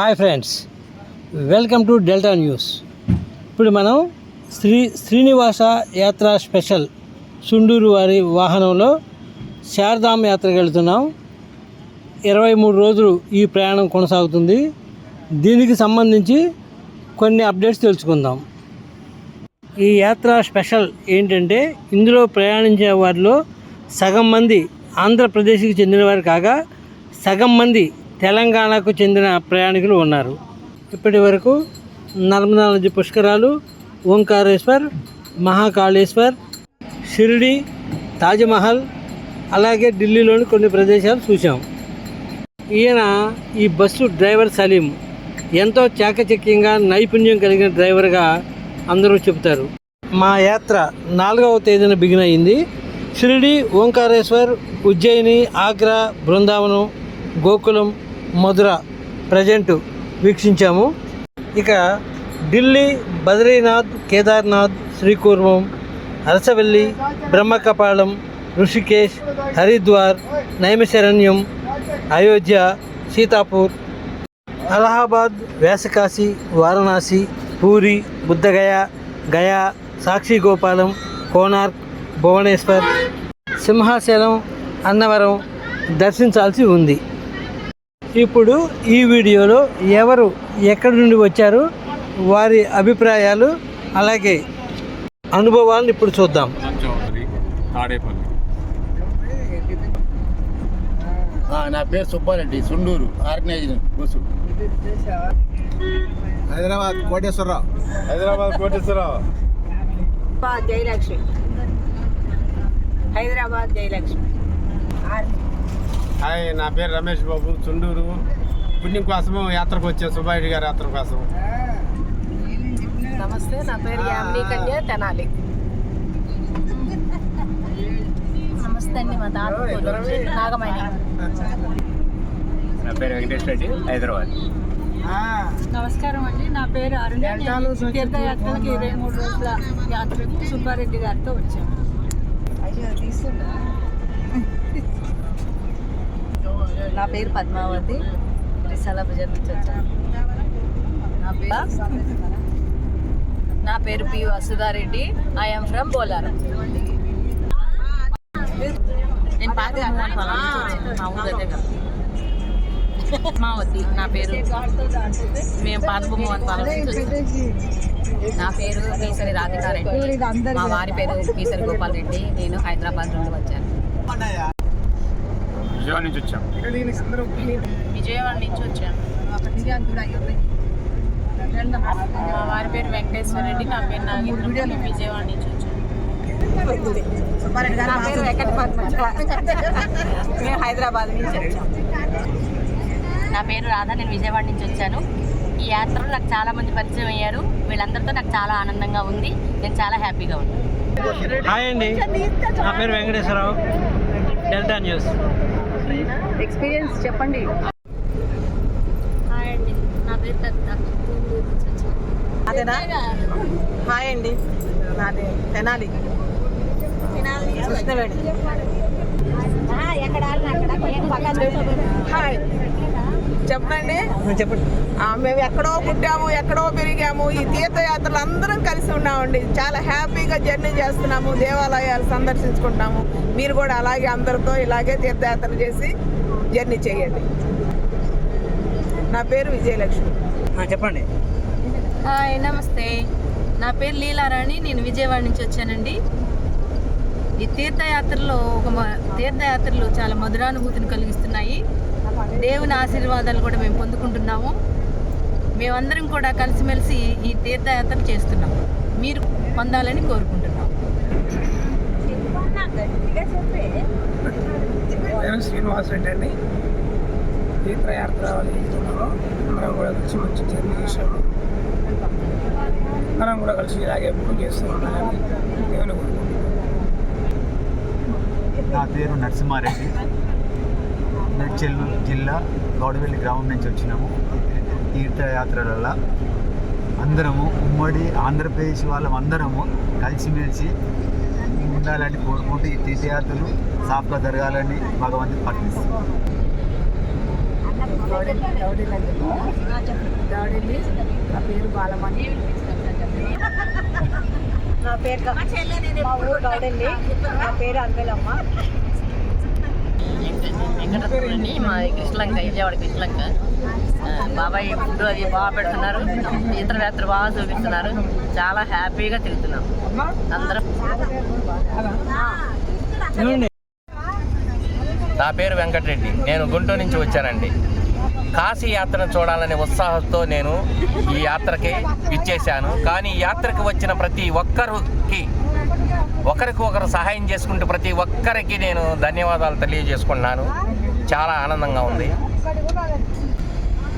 Hi friends welcome to Delta News. ఇప్పుడు మనం శ్రీ శ్రీనివాస యాత్ర స్పెషల్ సుండూరు వారి వాహనంలో శారదాం యాత్రకు వెళ్తున్నాం. ఇరవై మూడు రోజులు ఈ ప్రయాణం కొనసాగుతుంది. దీనికి సంబంధించి కొన్ని అప్డేట్స్ తెలుసుకుందాం. ఈ యాత్ర స్పెషల్ ఏంటంటే ఇందులో ప్రయాణించే వారిలో సగం మంది ఆంధ్రప్రదేశ్కి చెందినవారు కాగా సగం మంది తెలంగాణకు చెందిన ప్రయాణికులు ఉన్నారు. ఇప్పటి వరకు నర్మదా నది పుష్కరాలు ఓంకారేశ్వర్ మహాకాళేశ్వర్ షిరిడి తాజ్మహల్ అలాగే ఢిల్లీలోని కొన్ని ప్రదేశాలు చూసాం ఈయన ఈ బస్సు డ్రైవర్ సలీం ఎంతో చాకచక్యంగా నైపుణ్యం కలిగిన డ్రైవర్గా అందరూ చెబుతారు. మా యాత్ర నాలుగవ తేదీన బిగిన్ అయింది. షిరిడి ఓంకారేశ్వర్ ఉజ్జయిని ఆగ్రా బృందావనం గోకులం మధుర ప్రజెంట్ వీక్షించాము. ఇక ఢిల్లీ బద్రీనాథ్ కేదార్నాథ్ శ్రీకూర్మం అరసవల్లి బ్రహ్మకపాళం ఋషికేశ్ హరిద్వార్ నైమిశరణ్యం అయోధ్య సీతాపూర్ అలహాబాద్ వ్యాసకాశి వారణాసి పూరి బుద్ధగయ గయా సాక్షి గోపాలం కోనార్క్ భువనేశ్వర్ సింహాచలం అన్నవరం దర్శించాల్సి ఉంది. ఇప్పుడు ఈ వీడియోలో ఎవరు ఎక్కడి నుండి వచ్చారు వారి అభిప్రాయాలు అలాగే అనుభవాలను ఇప్పుడు చూద్దాం. చౌదరి తాడేపల్లి. ఆ, నా పేరు Subbareddy Sunduru organizer bus Hyderabad Koteswararao. Hyderabad Koteswararao. Jayalakshmi. Hyderabad Jayalakshmi. Hi నా పేరు రమేష్ బాబు చుండూరు. పుణ్యం కోసము యాత్రకు వచ్చే సుబ్బారెడ్డి గారి యాత్ర కోసం. నమస్తే నా పేరు యామిని కన్య తెనాలి. నమస్తే అండి మా తాత నాగమణి. నా పేరు వెంకటేష్ రెడ్డి హైదరాబాద్. నమస్కారం అండి నా పేరు అరుణ. తీర్థయాత్రలకు ఇరవై మూడు రోజుల యాత్రకు సుబ్బారెడ్డి గారితో వచ్చాను. నా పేరు పద్మావతి. రిసాల బజార్ నుంచి వచ్చాను. నా పేరు నా పేరు P Vasudhareddy. I'm from Bolarum నేను పాత మా ఊరు దగ్గర. పద్మావతి నా పేరు. మేము పాత భూమవన్ పాలన నుంచి వచ్చాము నా పేరు కేసరి రాధికారెడ్డి మా వారి పేరు కేసరి గోపాల్ రెడ్డి. నేను హైదరాబాద్ నుండి వచ్చాను. విజయవాడ నుంచి వచ్చాం. విజయవాడ నుంచి వచ్చాను మా వారి పేరు వెంకటేశ్వర రెడ్డి నా పేరు నాగేంద్ర విజయవాడ నుంచి వెంకట మేము హైదరాబాద్ నుంచి వచ్చాం. నా పేరు రాధా నేను విజయవాడ నుంచి వచ్చాను. ఈ యాత్రలో నాకు చాలా మంది పరిచయం అయ్యారు. వీళ్ళందరితో నాకు చాలా ఆనందంగా ఉంది. నేను చాలా హ్యాపీగా ఉన్నాను. హాయ్ అండి. నా పేరు వెంకటేశ్వరరావు. Delta News. ఎక్స్పీరియన్స్ చెప్పండి. హాయ్ అండి. నా పేరు అదేనా? హాయ్ అండి. నాది తెనాలి. కృష్ణవేణి. హాయ్. చెప్పండి. చెప్పండి. మేము ఎక్కడో పుట్టాము ఎక్కడో పెరిగాము. ఈ తీర్థయాత్రలు అందరం కలిసి ఉన్నామండి. చాలా హ్యాపీగా జర్నీ చేస్తున్నాము దేవాలయాలు సందర్శించుకుంటున్నాము. మీరు కూడా అలాగే అందరితో ఇలాగే తీర్థయాత్రలు చేసి జర్నీ చేయండి. నా పేరు విజయలక్ష్మి. చెప్పండి. హాయ్ నమస్తే. నా పేరు లీలారాణి నేను విజయవాడ నుంచి వచ్చానండి. ఈ తీర్థయాత్రలో ఒక మ- తీర్థయాత్రలు చాలా మధురానుభూతిని కలిగిస్తున్నాయి. దేవుని ఆశీర్వాదాలు కూడా మేము పొందుకుంటున్నాము. మేమందరం కూడా కలిసిమెలిసి ఈ తీర్థయాత్ర చేస్తున్నాము. మీరు పొందాలని కోరుకుంటున్నాం నేను శ్రీనివాస్ రెడ్డి అండి. తీర్థయాత్ర వెళ్తున్నాము. అందరం కూడా కలిసి మంచి జర్నీ చేసాము అందరం కూడా కలిసి ఇలాగే ఎప్పుడు చేస్తూ ఉండాలని దేవుని నా పేరు నరసింహారెడ్డి. మేడ్చల్ జిల్లా గౌడవెల్లి గ్రామం నుంచి వచ్చినాము. తీర్థయాత్రలలో అందరము ఉమ్మడి ఆంధ్రప్రదేశ్ వాళ్ళం అందరము కలిసిమెలిసి ఉండాలని కోరుకుంటూ ఈ తీర్థయాత్రలు సాఫ్గా జరగాలని భగవంతుని ప్రార్థిస్తున్నాం అని చెప్పి నా పేరు బాలమణి నా పేరు మా ఊరు గౌడెల్లి. నా పేరు వెంకటరమణి మా కృష్ణలంక విజయవాడ కృష్ణలంక. బాబాయ్ ఫుడ్ అది బాగా పెడుతున్నారు. ఇతర యాత్ర బాగా చూపిస్తున్నారు. చాలా హ్యాపీగా తిరుగుతున్నాం. అందరం నా పేరు వెంకటరెడ్డి. నేను గుంటూరు నుంచి వచ్చానండి. కాశీ యాత్రను చూడాలనే ఉత్సాహంతో నేను ఈ యాత్రకి ఇచ్చేశాను కానీ ఈ యాత్రకు వచ్చిన ప్రతి ఒక్కరికి ఒకరికి ఒకరు సహాయం చేసుకుంటూ ప్రతి ఒక్కరికి నేను ధన్యవాదాలు తెలియజేసుకున్నాను చాలా ఆనందంగా ఉంది.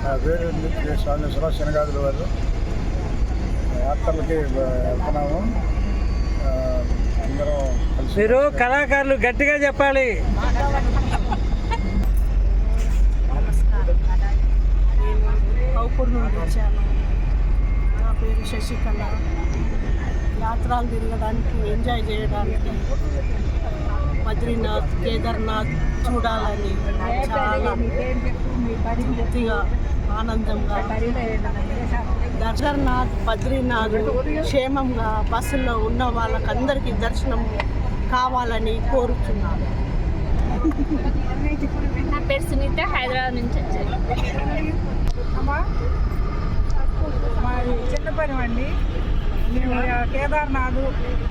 నా పేరు స్వామేశ్వరరావు శనగాదుల వారు యాత్రలకి వెళ్తున్నాము. అందరం కలిసి మీరు కళాకారులు గట్టిగా చెప్పాలి. కౌపూర్ నుండి వచ్చాను. నా పేరు శశికళ. యాత్రలు తిరగడానికి ఎంజాయ్ చేయడానికి బద్రీనాథ్ కేదార్నాథ్ చూడాలని చాలా పూర్తిగా ఆనందంగా కేదార్నాథ్ బద్రీనాథ్ క్షేమంగా బస్సులో ఉన్న వాళ్ళకందరికీ దర్శనం కావాలని కోరుతున్నాను. నా పేరు సునీత హైదరాబాద్ నుంచి వచ్చాను. మాది చిన్నపని అండి మేము కేదార్నాథ్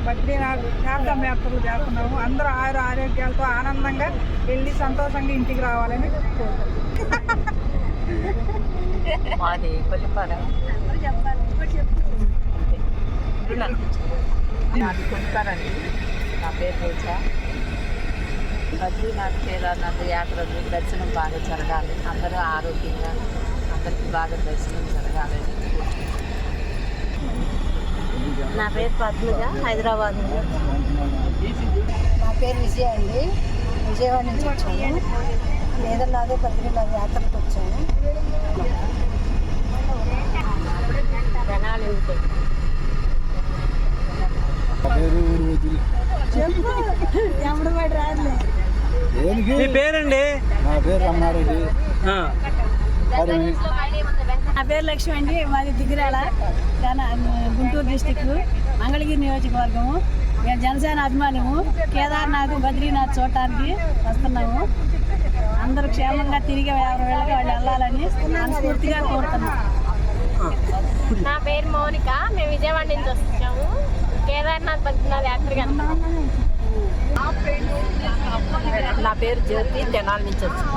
బద్రీనాథ్ యాత్ర యాత్రలు చేస్తున్నాము. అందరూ ఆయుర ఆరోగ్యాలతో ఆనందంగా వెళ్ళి సంతోషంగా ఇంటికి రావాలని నాది నా పేరు రేఖ. బద్రీనాథ్ కేదార్నాథ్ యాత్రలు దర్శనం బాగా జరగాలి. అందరూ ఆరోగ్యంగా అందరికీ బాగా దర్శనం జరగాలని నా పేరు పద్మజ హైదరాబాద్ నా పేరు విజయ అండి. విజయవాడ నుంచి వచ్చాను. కేదార్నాథ్ బద్రీనాథ్ యాత్రకు వచ్చాను. దేనికి? మీ పేరండి? నా పేరు హరిమి నా పేరు లక్ష్మి అండి. మాది దిగిరాల గుంటూరు డిస్టిక్ మంగళగిరి నియోజకవర్గము. మేము జనసేన అభిమానము. కేదార్నాథ్ బద్రీనాథ్ చూడటానికి వస్తున్నాము. అందరూ క్షేమంగా తిరిగి ఎవరి వెళ్ళకి వాళ్ళు వెళ్ళాలని మనస్ఫూర్తిగా కోరుతున్నాం. నా పేరు మౌనిక. మేము విజయవాడ నుంచి వచ్చాము కేదార్నాథ్ బద్రీనాథ్ యాత్రకి నా పేరు జ్యోతి తెనాలి నుంచి వచ్చాను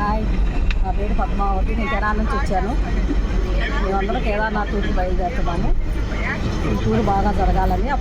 హాయ్. నా పేరు పద్మావతి. నేను కేరళ నుంచి వచ్చాను. మేమందరం కేదార్నాథ్ టూర్కి బయలుదేరుతున్నాము ఈ టూర్ బాగా జరగాలని ఆ